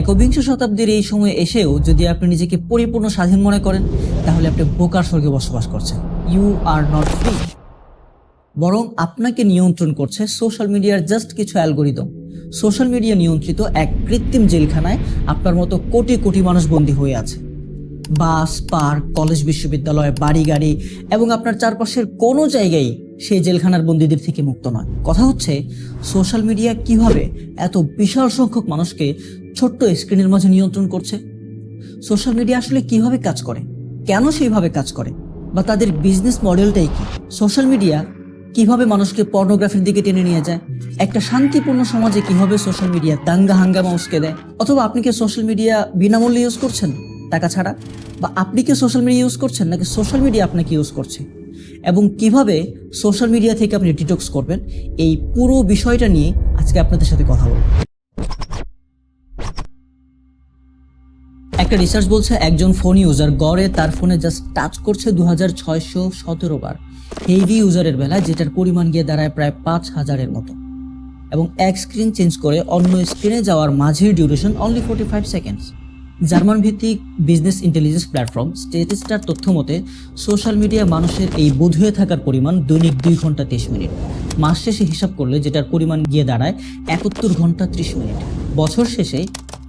একবিংশ শতাব্দীর এই সময়ে এসেও যদি আপনি নিজেকে পরিপূর্ণ স্বাধীন মনে করেন, তাহলে আপনি বোকার স্বর্গে বসবাস করছেন। ইউ আর নট ফ্রি বরং আপনাকে নিয়ন্ত্রণ করছে সোশ্যাল মিডিয়ার জাস্ট কিছু অ্যালগোরিদম সোশ্যাল মিডিয়া নিয়ন্ত্রিত এক কৃত্রিম জেলখানায় আপনার মতো কোটি কোটি মানুষ বন্দী হয়ে আছে। বাস, পার্ক কলেজ বিশ্ববিদ্যালয় বাড়ি গাড়ি এবং আপনার চারপাশের কোনো জায়গায় সেই জেলখানার বন্দীদের থেকে মুক্ত নয়। কথা হচ্ছে সোশ্যাল মিডিয়া কীভাবে এত বিশাল সংখ্যক মানুষকে ছোট্ট স্ক্রিনের মাঝে নিয়ন্ত্রণ করছে। সোশ্যাল মিডিয়া আসলে কীভাবে কাজ করে? কেন সেইভাবে কাজ করে? বা তাদের বিজনেস মডেলটাই কি? সোশ্যাল মিডিয়া কীভাবে মানুষকে পর্নোগ্রাফির দিকে টেনে নিয়ে যায়? একটা শান্তিপূর্ণ সমাজে কীভাবে সোশ্যাল মিডিয়া দাঙ্গা হাঙ্গামা উস্কে দেয়? অথবা আপনি কি সোশ্যাল মিডিয়া বিনামূল্যে ইউজ করছেন? টাকা ছাড়া? বা আপনি কি সোশ্যাল মিডিয়া ইউজ করছেন? নাকি সোশ্যাল মিডিয়া আপনাকে ইউজ করছে? এবং কীভাবে সোশ্যাল মিডিয়া থেকে আপনি ডিটক্স করবেন? এই পুরো বিষয়টা নিয়ে আজকে আপনাদের সাথে কথা বলব। একটা রিসার্চ বলছে একজন ফোন ইউজার গড়ে তার ফোনে জাস্ট টাচ করছে দু হাজার ছয়শো সতেরো বার। হেভি ইউজারের বেলায় যেটার পরিমাণ গিয়ে দাঁড়ায় প্রায় পাঁচ হাজারের মতো। এবং এক স্ক্রিন চেঞ্জ করে অন্য স্ক্রিনে যাওয়ার মাঝের duration only forty five seconds German ভিত্তিক বিজনেস ইন্টেলিজেন্স প্ল্যাটফর্ম স্টেটিস্টার তথ্য মতে সোশ্যাল মিডিয়া মানুষের এই বোধ হয়ে থাকার পরিমাণ দৈনিক দুই ঘণ্টা তেইশ মিনিট। মাস শেষে হিসাব করলে যেটার পরিমাণ গিয়ে দাঁড়ায় একাত্তর ঘণ্টা ত্রিশ মিনিট। বছর শেষে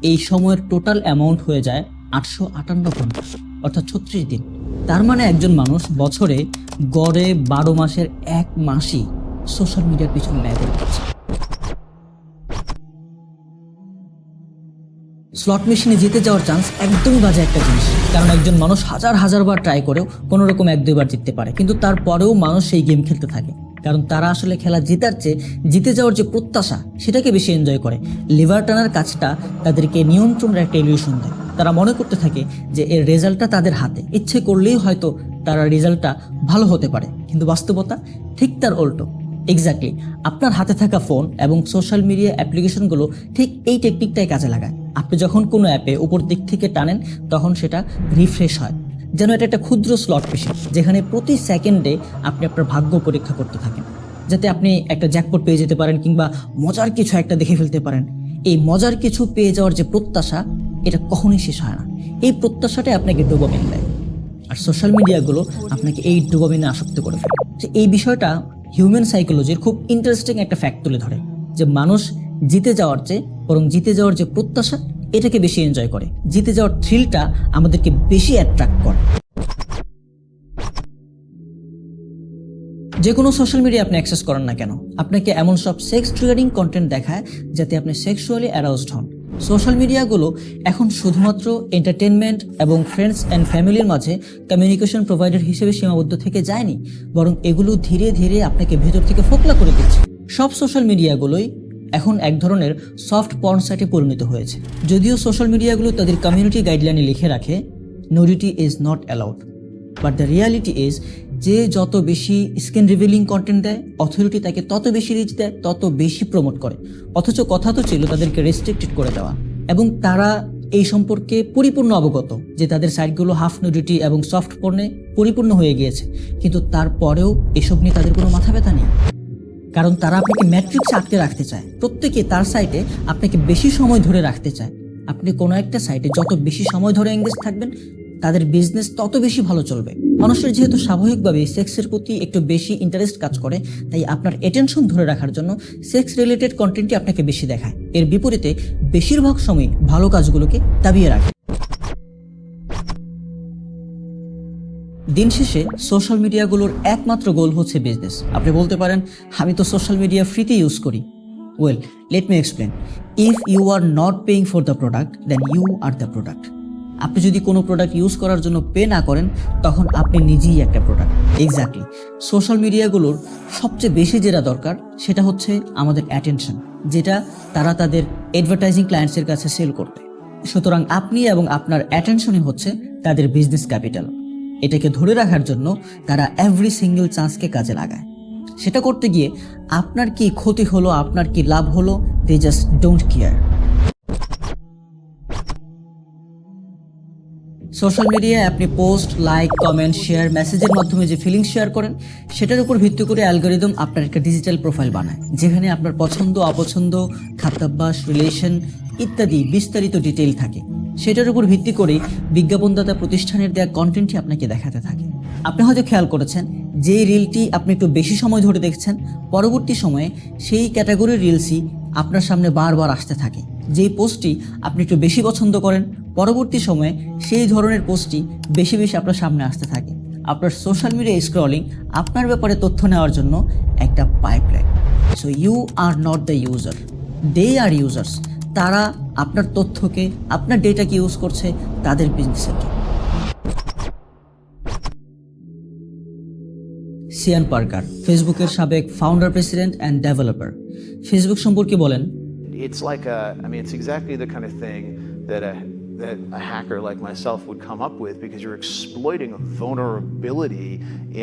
এই সময়ের টোটাল অ্যামাউন্ট হয়ে যায় আটশো আটান্ন ঘণ্টা অর্থাৎ ছত্রিশ দিন। তার মানে একজন মানুষ বছরে গড়ে বারো মাসের এক মাসই সোশ্যাল মিডিয়ার পিছনে ব্যয় করে স্লট মেশিনে জিতে যাওয়ার চান্স একদমই বাজে একটা জিনিস। কারণ একজন মানুষ হাজার হাজার বার ট্রাই করেও কোনো রকম এক দুইবার জিততে পারে। কিন্তু তারপরেও মানুষ সেই গেম খেলতে থাকে। কারণ তারা আসলে খেলা জেতার চেয়ে জিতে যাওয়ার যে প্রত্যাশা, সেটাকে বেশি এনজয় করে। লিভার টানার কাজটা তাদেরকে নিয়ন্ত্রণের একটা ইলিউশন দেয়। তারা মনে করতে থাকে যে এর রেজাল্টটা তাদের হাতে। ইচ্ছে করলেই হয়তো তারা রেজাল্টটা ভালো হতে পারে, কিন্তু বাস্তবতা ঠিক তার উল্টো। এক্স্যাক্টলি আপনার হাতে থাকা ফোন এবং সোশ্যাল মিডিয়া অ্যাপ্লিকেশনগুলো ঠিক এই টেকনিকটাই কাজে লাগায়। আপনি যখন কোনো অ্যাপে উপর দিক থেকে টানেন, তখন সেটা রিফ্রেশ হয়। যেন এটা একটা ক্ষুদ্র স্লট মেশিন যেখানে প্রতি সেকেন্ডে আপনি আপনার ভাগ্য পরীক্ষা করতে থাকেন। যাতে আপনি একটা জ্যাকপট পেয়ে যেতে পারেন কিংবা মজার কিছু একটা দেখে ফেলতে পারেন। এই মজার কিছু পেয়ে যাওয়ার যে প্রত্যাশা এটা কখনোই শেষ হয় না। এই প্রত্যাশাটাই আপনাকে ডোপামিন দেয়। আর সোশ্যাল মিডিয়াগুলো আপনাকে এই ডোপামিনে আসক্ত করে ফেলে। এই বিষয়টা হিউম্যান সাইকোলজির খুব ইন্টারেস্টিং একটা ফ্যাক্ট তুলে ধরে যে মানুষ জিতে যাওয়ার চেয়ে, বরং জিতে যাওয়ার যে প্রত্যাশা, এটাকে বেশি এনজয় করে। জিতে যাওয়ার থ্রিলটা আমাদেরকে বেশি অ্যাট্রাক্ট করে। যে কোনো সোশ্যাল মিডিয়া আপনি অ্যাক্সেস করেন না কেন, আপনাকে এমন সব সেক্স ট্রিগারিং কন্টেন্ট দেখায় যাতে আপনি সেক্সুয়ালি অ্যারাউজড হন। সোশ্যাল মিডিয়াগুলো এখন শুধুমাত্র এন্টারটেনমেন্ট এবং ফ্রেন্ডস অ্যান্ড ফ্যামিলির মাঝে কমিউনিকেশন প্রোভাইডার হিসেবে সীমাবদ্ধ থেকে যায়নি, বরং এগুলো ধীরে ধীরে আপনাকে ভেতর থেকে ফোকলা করে দিচ্ছে। সব সোশ্যাল মিডিয়াগুলোই এখন এক ধরনের সফট পর্ন সাইটে পরিণত হয়েছে। যদিও সোশ্যাল মিডিয়াগুলো তাদের কমিউনিটি গাইডলাইনে লিখে রাখে nudity is not allowed but the reality is যে যত বেশি স্ক্রিন রিভিলিং কন্টেন্ট দেয় অথরিটি তাকে তত বেশি রিচ দেয়, তত বেশি প্রমোট করে। অথচ কথা তো ছিল তাদেরকে রেস্ট্রিক্টেড করে দেওয়া। এবং তারা এই সম্পর্কে পরিপূর্ণ অবগত যে তাদের সাইটগুলো হাফ নুডিটি এবং সফট পর্নে পরিপূর্ণ হয়ে গিয়েছে। কিন্তু তারপরেও এসব নিয়ে তাদের কোনো মাথা ব্যথা নেই। কারণ তারা আপনাকে ম্যাট্রিক্সে আটকে রাখতে চায়। প্রত্যেকে তার সাইটে আপনাকে বেশি সময় ধরে রাখতে চায়। আপনি কোনো একটা সাইটে যত বেশি সময় ধরে এঙ্গেজ থাকবেন তাদের বিজনেস তত বেশি ভালো চলবে। মানুষের যেহেতু স্বাভাবিকভাবে সেক্সের প্রতি একটু বেশি ইন্টারেস্ট কাজ করে, তাই আপনার অ্যাটেনশন ধরে রাখার জন্য সেক্স রিলেটেড কন্টেন্টই আপনাকে বেশি দেখায়। এর বিপরীতে বেশিরভাগ সময় ভালো কাজগুলোকে দাবিয়ে রাখে। দিন শেষে সোশ্যাল মিডিয়াগুলোর একমাত্র গোল হচ্ছে বিজনেস আপনি বলতে পারেন, আমি তো সোশ্যাল মিডিয়া ফ্রিতে ইউজ করি। Well let me explain if you are not paying for the product then you are the product আপনি যদি কোনো প্রোডাক্ট ইউজ করার জন্য পে না করেন, তখন আপনি নিজেই একটা প্রোডাক্ট এক্স্যাক্টলি সোশ্যাল মিডিয়াগুলোর সবচেয়ে বেশি যেটা দরকার, সেটা হচ্ছে আমাদের অ্যাটেনশন যেটা তারা তাদের অ্যাডভার্টাইজিং ক্লায়েন্টসের কাছে সেল করবে। সুতরাং আপনি এবং আপনার অ্যাটেনশনই হচ্ছে তাদের বিজনেস ক্যাপিটাল এটাকে ধরে রাখার জন্য তারা এভরি সিঙ্গেল চান্সকে কাজে লাগায়। সেটা করতে গিয়ে আপনার কি ক্ষতি হলো, আপনার কি লাভ হলো they just don't care social মিডিয়ায় আপনি পোস্ট লাইক কমেন্ট শেয়ার মেসেজের মাধ্যমে যে ফিলিংস শেয়ার করেন, সেটার উপর ভিত্তি করে অ্যালগোরিদম আপনার একটা ডিজিটাল প্রোফাইল বানায়, যেখানে আপনার পছন্দ, অপছন্দ, খাদ্যাভ্যাস রিলেশন ইত্যাদি বিস্তারিত ডিটেল থাকে। সেটার উপর ভিত্তি করে বিজ্ঞাপনদাতা প্রতিষ্ঠানের দেওয়া কন্টেন্টই আপনাকে দেখাতে থাকে। আপনি হয়তো খেয়াল করেছেন যে রিলটি আপনি একটু বেশি সময় ধরে দেখছেন, পরবর্তী সময়ে সেই ক্যাটাগরির রিলসই আপনার সামনে বারবার আসতে থাকে। যেই পোস্টটি আপনি একটু বেশি পছন্দ করেন, পরবর্তী সময়ে সেই ধরনের পোস্টটি বেশি বেশি আপনার সামনে আসতে থাকে। আপনার সোশ্যাল মিডিয়া স্ক্রলিং আপনার ব্যাপারে তথ্য নেওয়ার জন্য একটা pipeline so you are not the user they are users তারা আপনার তথ্যকে, আপনার ডেটাকে ইউজ করছে তাদের বিজনেসের সিয়ান পার্কার ফেসবুকের সাবেক founder president and developer Facebook সম্পর্কে বলেন It's like a, I mean, it's exactly the kind of thing that a, that a hacker like myself would come up with because you're exploiting a vulnerability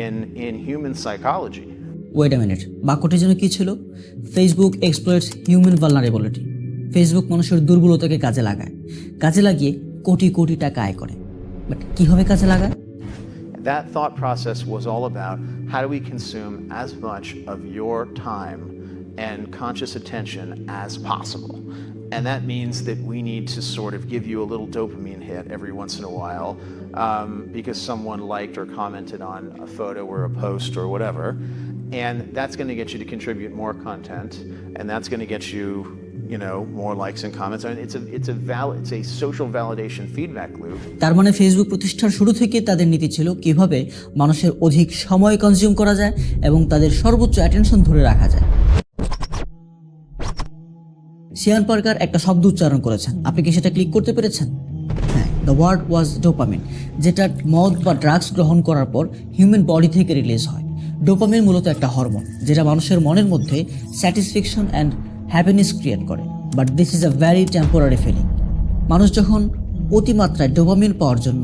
in, in human psychology. Wait minute বাক্যটি যেন কি ছিল Facebook exploits human vulnerability Facebook মানুষের দুর্বলতাকে কাজে লাগায় কাজে লাগিয়ে কোটি কোটি টাকা আয় করে বাট কীভাবে কাজে লাগায় That thought process was all about how do we consume as much of your time and conscious attention as possible. And that means that we need to sort of give you a little dopamine hit every once in a while um, because someone liked or commented on a photo or a post or whatever. And that's going to get you to contribute more content, and that's going to get you, you know, more likes and comments. And it's a it's a val- it's a social validation feedback loop. তার মানে Facebook প্রতিষ্ঠার শুরু থেকে তাদের নীতি ছিল কীভাবে মানুষের অধিক সময় কনজিউম করা যায় এবং তাদের সর্বোচ্চ অ্যাটেনশন ধরে রাখা যায় সিয়ান পার্কার একটা শব্দ উচ্চারণ করেছেন। আপনি কি সেটা ক্লিক করতে পেরেছেন? হ্যাঁ দ্য ওয়ার্ড ওয়াজ ডোপামিন যেটা মদ বা ড্রাগস গ্রহণ করার পর হিউম্যান বডি থেকে রিলিজ হয়। ডোপামিন মূলত একটা হরমোন যেটা মানুষের মনের মধ্যে স্যাটিসফ্যাকশন অ্যান্ড হ্যাপিনেস ক্রিয়েট করে। But this is a very temporary feeling মানুষ যখন অতিমাত্রায় ডোপামিন পাওয়ার জন্য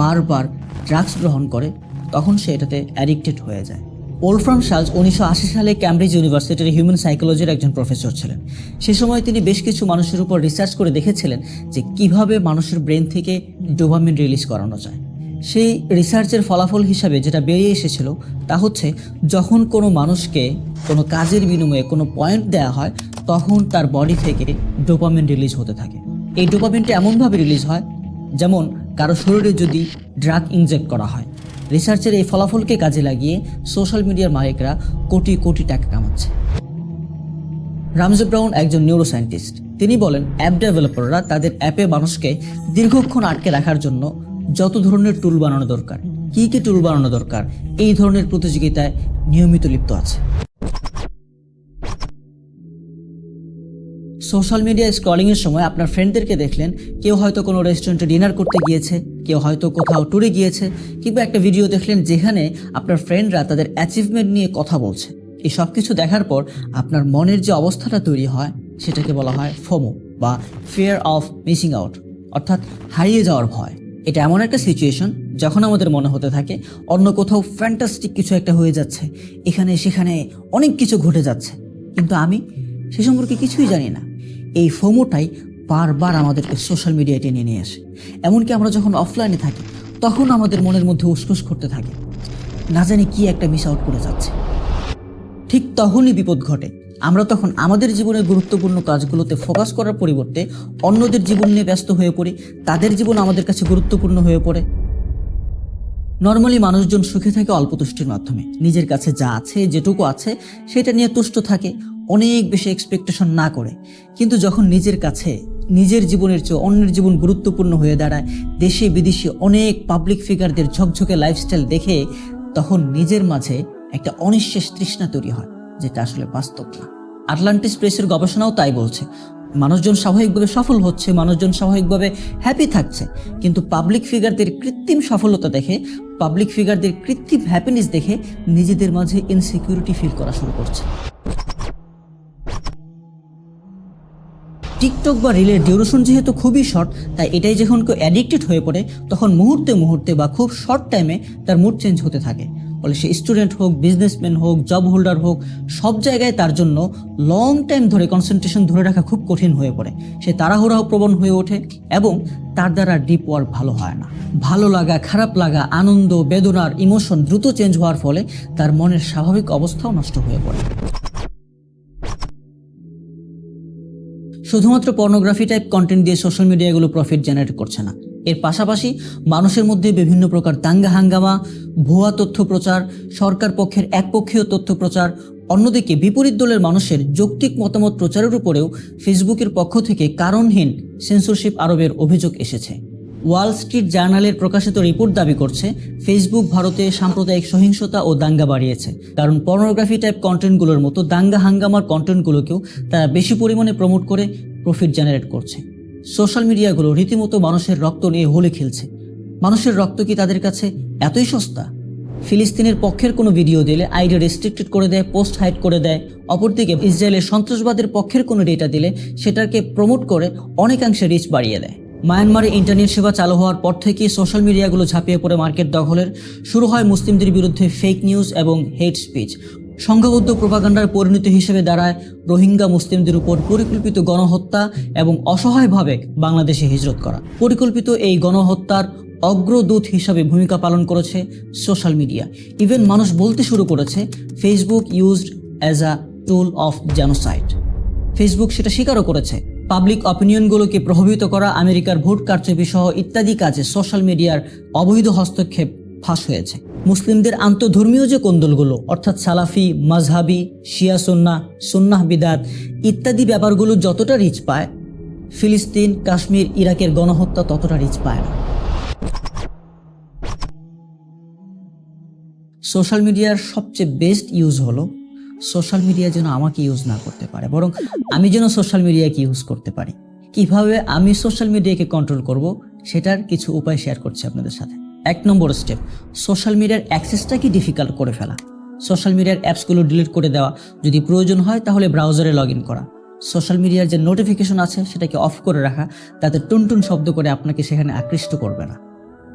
বারবার ড্রাগস গ্রহণ করে, তখন সে এটাতে অ্যাডিক্টেড হয়ে যায়। ওলফ্রাম শালস উনিশশো আশি সালে ক্যামব্রিজ ইউনিভার্সিটির হিউম্যান সাইকোলজির একজন প্রফেসর ছিলেন। সে সময় তিনি বেশ কিছু মানুষের উপর রিসার্চ করে দেখেছিলেন যে কীভাবে মানুষের ব্রেন থেকে ডোপামিন রিলিজ করানো যায়। সেই রিসার্চের ফলাফল হিসাবে যেটা বেরিয়ে এসেছিল, তা হচ্ছে যখন কোনো মানুষকে কোনো কাজের বিনিময়ে কোনো পয়েন্ট দেওয়া হয়, তখন তার বডি থেকে ডোপামিন রিলিজ হতে থাকে। এই ডোপামিনটা এমনভাবে রিলিজ হয়, যেমন কারও শরীরে যদি ড্রাগ ইনজেক্ট করা হয় রিসার্চের এই ফলাফলকে কাজে লাগিয়ে সোশ্যাল মিডিয়ার মালিকরা কোটি কোটি টাকা কামাচ্ছে। রামজি ব্রাউন একজন নিউরো সায়েন্টিস্ট তিনি বলেন অ্যাপ ডেভেলপাররা তাদের অ্যাপে মানুষকে দীর্ঘক্ষণ আটকে রাখার জন্য যত ধরনের টুল বানানো দরকার, কী কী টুল বানানো দরকার, এই ধরনের প্রতিযোগিতায় নিয়মিত লিপ্ত আছে। সোশ্যাল মিডিয়া স্ক্রলিংয়ের সময় আপনার ফ্রেন্ডদেরকে দেখলেন, কেউ হয়তো কোনো রেস্টুরেন্টে ডিনার করতে গিয়েছে, কেউ হয়তো কোথাও ট্যুরে গিয়েছে, কিংবা একটা ভিডিও দেখলেন যেখানে আপনার ফ্রেন্ডরা তাদের অ্যাচিভমেন্ট নিয়ে কথা বলছে। এই সব কিছু দেখার পর আপনার মনের যে অবস্থাটা তৈরি হয়, সেটাকে বলা হয় ফোমো বা ফিয়ার অফ মিসিং আউট অর্থাৎ হারিয়ে যাওয়ার ভয়। এটা এমন একটা সিচুয়েশন যখন আমাদের মনে হতে থাকে, অন্য কোথাও ফ্যান্টাস্টিক কিছু একটা হয়ে যাচ্ছে, এখানে সেখানে অনেক কিছু ঘটে যাচ্ছে। কিন্তু আমি সে সম্পর্কে কিছুই জানি না। এই ফোমোটাই বারবার আমাদেরকে সোশ্যাল মিডিয়ায় টেনে নিয়ে আসে। এমনকি আমরা যখন অফলাইনে থাকি, তখন আমাদের মনের মধ্যে উসকুস করতে থাকে। না জানি কি একটা মিস আউট করে যাচ্ছে। ঠিক তখনই বিপদ ঘটে। আমরা তখন আমাদের জীবনের গুরুত্বপূর্ণ কাজগুলোতে ফোকাস করার পরিবর্তে অন্যদের জীবন নিয়ে ব্যস্ত হয়ে পড়ি, তাদের জীবন আমাদের কাছে গুরুত্বপূর্ণ হয়ে পড়ে। নর্মালি মানুষজন সুখে থাকে অল্প তুষ্টির মাধ্যমে। নিজের কাছে যা আছে, যেটুকু আছে, সেটা নিয়ে তুষ্ট থাকে। অনেক বেশি এক্সপেকটেশন না করে। কিন্তু যখন নিজের কাছে, নিজের জীবনের চেয়ে অন্যের জীবন গুরুত্বপূর্ণ হয়ে দাঁড়ায়, দেশে বিদেশে অনেক পাবলিক ফিগারদের ঝকঝকে লাইফস্টাইল দেখে, তখন নিজের মাঝে একটা অনিঃশেষ তৃষ্ণা তৈরি হয়, যেটা আসলে বাস্তব না। আটলান্টিস প্রেসের গবেষণাও তাই বলছে, মানুষজন স্বাভাবিকভাবে সফল হচ্ছে, মানুষজন স্বাভাবিকভাবে হ্যাপি থাকছে, কিন্তু পাবলিক ফিগারদের কৃত্রিম সফলতা দেখে পাবলিক ফিগারদের কৃত্রিম হ্যাপিনেস দেখে নিজেদের মাঝে ইনসিকিউরিটি ফিল করা শুরু করছে। টিকটক বা রিলের ডিউরেশন যেহেতু খুবই শর্ট তাই এটাই যখন কেউ অ্যাডিক্টেড হয়ে পড়ে, তখন মুহূর্তে মুহূর্তে বা খুব শর্ট টাইমে তার মুড চেঞ্জ হতে থাকে। ফলে সে স্টুডেন্ট হোক বিজনেসম্যান হোক জব হোল্ডার হোক, সব জায়গায় তার জন্য লং টাইম ধরে কনসেন্ট্রেশন ধরে রাখা খুব কঠিন হয়ে পড়ে। সে তাড়াহুড়াও প্রবণ হয়ে ওঠে এবং তার দ্বারা ডিপ ওয়ার্ক ভালো হয় না। ভালো লাগা, খারাপ লাগা, আনন্দ, বেদনার ইমোশন দ্রুত চেঞ্জ হওয়ার ফলে তার মনের স্বাভাবিক অবস্থাও নষ্ট হয়ে পড়ে। শুধুমাত্র পর্নোগ্রাফি টাইপ কন্টেন্ট দিয়ে সোশ্যাল মিডিয়াগুলো প্রফিট জেনারেট করছে না। এর পাশাপাশি মানুষের মধ্যে বিভিন্ন প্রকার দাঙ্গা হাঙ্গামা, ভুয়া তথ্য প্রচার, সরকার পক্ষের একপক্ষীয় তথ্য প্রচার, অন্যদিকে বিপরীত দলের মানুষের যৌক্তিক মতামত প্রচারের উপরেও ফেসবুকের পক্ষ থেকে কারণহীন সেন্সরশিপ আরবের অভিযোগ এসেছে। ওয়াল স্ট্রিট জার্নালের প্রকাশিত রিপোর্ট দাবি করছে, ফেসবুক ভারতে সাম্প্রদায়িক সহিংসতা ও দাঙ্গা বাড়িয়েছে। কারণ পর্নোগ্রাফি টাইপ কন্টেন্টগুলোর মতো দাঙ্গা হাঙ্গামার কন্টেন্টগুলোকেও তারা বেশি পরিমাণে প্রমোট করে প্রফিট জেনারেট করছে। সোশ্যাল মিডিয়াগুলো রীতিমতো মানুষের রক্ত নিয়ে হোলি খেলছে। মানুষের রক্ত কি তাদের কাছে এতই সস্তা? ফিলিস্তিনের পক্ষের কোনো ভিডিও দিলে আইডি রেস্ট্রিক্টেড করে দেয় পোস্ট হাইড করে দেয়, অপরদিকে ইসরায়েলের সন্ত্রাসবাদের পক্ষের কোনো ডেটা দিলে সেটাকে প্রমোট করে অনেকাংশে রিচ বাড়িয়ে দেয়। মায়ানমারে ইন্টারনেট সেবা চালু হওয়ার পর থেকেই সোশ্যাল মিডিয়াগুলো ঝাঁপিয়ে পড়ে মার্কেট দখলের। শুরু হয় মুসলিমদের বিরুদ্ধে ফেক নিউজ এবং হেট স্পিচ সংঘবদ্ধ প্রপাগান্ডার পরিণতি হিসেবে দাঁড়ায় রোহিঙ্গা মুসলিমদের উপর পরিকল্পিত গণহত্যা এবং অসহায়ভাবে বাংলাদেশে হিজরত করা। পরিকল্পিত এই গণহত্যার অগ্রদূত হিসাবে ভূমিকা পালন করেছে সোশ্যাল মিডিয়া। ইভেন মানুষ বলতে শুরু করেছে Facebook used as a tool of genocide Facebook সেটা স্বীকারও করেছে পাবলিক অপিনিয়নগুলোকে প্রভাবিত করা, আমেরিকার ভোট কারচুপি সহ ইত্যাদি কাজে সোশ্যাল মিডিয়ার অবৈধ হস্তক্ষেপ ফাঁস হয়েছে। মুসলিমদের আন্তধর্মীয় যে কোন্দলগুলো, অর্থাৎ সালাফি মাজহাবি শিয়া সুন্না সুন্নাহ বিদাত ইত্যাদি ব্যাপারগুলো যতটা রিচ পায়, ফিলিস্তিন, কাশ্মীর, ইরাকের গণহত্যা ততটা রিচ পায় না। সোশ্যাল মিডিয়ার সবচেয়ে বেস্ট ইউজ হলো সোশ্যাল মিডিয়া যেন আমাকে ইউজ না করতে পারে, বরং আমি যেন সোশ্যাল মিডিয়াকে ইউজ করতে পারি। কীভাবে আমি সোশ্যাল মিডিয়াকে কন্ট্রোল করব, সেটার কিছু উপায় শেয়ার করছি আপনাদের সাথে। এক নম্বর স্টেপ সোশ্যাল মিডিয়ার অ্যাক্সেসটাকে ডিফিকাল্ট করে ফেলা? সোশ্যাল মিডিয়ার অ্যাপসগুলো ডিলিট করে দেওয়া যদি প্রয়োজন হয়, তাহলে ব্রাউজারে লগ ইন করা। সোশ্যাল মিডিয়ার যে নোটিফিকেশন আছে, সেটাকে অফ করে রাখা, তাতে টুনটুন শব্দ করে আপনাকে সেখানে আকৃষ্ট করবে না।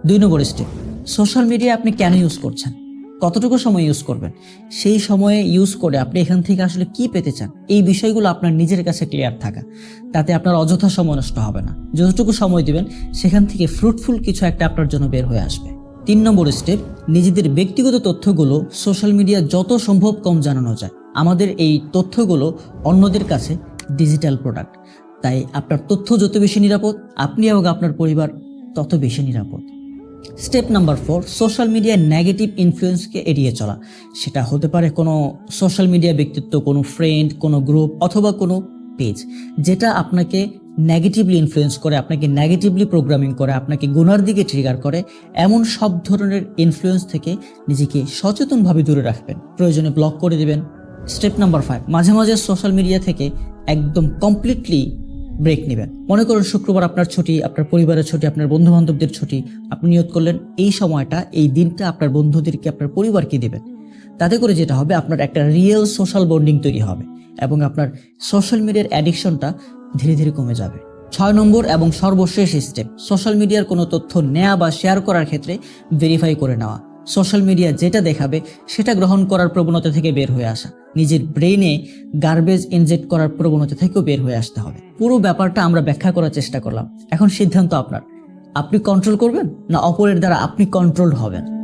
দুই নম্বর স্টেপ সোশ্যাল মিডিয়া আপনি কেন ইউজ করছেন? কতটুকু সময় ইউজ করবেন? সেই সময়ে ইউজ করে আপনি এখান থেকে আসলে কি পেতে চান? এই বিষয়গুলো আপনার নিজের কাছে ক্লিয়ার থাকা। তাতে আপনার অযথা সময় নষ্ট হবে না। যতটুকু সময় দিবেন, সেখান থেকে ফ্রুটফুল কিছু একটা আপনার জন্য বের হয়ে আসবে। তিন নম্বর স্টেপ নিজেদের ব্যক্তিগত তথ্যগুলো সোশ্যাল মিডিয়া যত সম্ভব কম জানানো যায়। আমাদের এই তথ্যগুলো অন্যদের কাছে ডিজিটাল প্রোডাক্ট তাই আপনার তথ্য যত বেশি নিরাপদ, আপনি এবং আপনার পরিবার তত বেশি নিরাপদ। স্টেপ নাম্বার ফোর সোশ্যাল মিডিয়ায় নেগেটিভ ইনফ্লুয়েন্সকে এড়িয়ে চলা। সেটা হতে পারে কোনো সোশ্যাল মিডিয়া ব্যক্তিত্ব, কোনো ফ্রেন্ড কোনো গ্রুপ অথবা কোনো পেজ যেটা আপনাকে নেগেটিভলি ইনফ্লুয়েন্স করে, আপনাকে নেগেটিভলি প্রোগ্রামিং করে, আপনাকে গুনার দিকে ট্রিগার করে, এমন সব ধরনের ইনফ্লুয়েন্স থেকে নিজেকে সচেতনভাবে দূরে রাখবেন। প্রয়োজনে ব্লক করে দিবেন। স্টেপ নাম্বার ফাইভ মাঝে মাঝে সোশ্যাল মিডিয়া থেকে একদম কমপ্লিটলি ব্রেক নেবেন। মনে করুন শুক্রবার আপনার ছুটি, আপনার পরিবারের ছুটি, আপনার বন্ধু বান্ধবদের ছুটি, আপনি নিয়ত করলেন, এই সময়টা, এই দিনটা আপনার বন্ধুদেরকে, আপনার পরিবারকে দেবেন। তাতে করে যেটা হবে, আপনার একটা রিয়েল সোশ্যাল বন্ডিং তৈরি হবে এবং আপনার সোশ্যাল মিডিয়ার অ্যাডিকশনটা ধীরে ধীরে কমে যাবে। ছয় নম্বর এবং সর্বশেষ স্টেপ সোশ্যাল মিডিয়ার কোনো তথ্য নেওয়া বা শেয়ার করার ক্ষেত্রে ভেরিফাই করে নেওয়া। সোশ্যাল মিডিয়া যেটা দেখাবে, সেটা গ্রহণ করার প্রবণতা থেকে বের হয়ে আসা। নিজের ব্রেনে গার্বেজ ইনজেক্ট করার প্রবণতা থেকেও বের হয়ে আসতে হবে। পুরো ব্যাপারটা আমরা ব্যাখ্যা করার চেষ্টা করলাম। এখন সিদ্ধান্ত আপনার। আপনি কন্ট্রোল করবেন না অপরের দ্বারা আপনি কন্ট্রোল হবেন?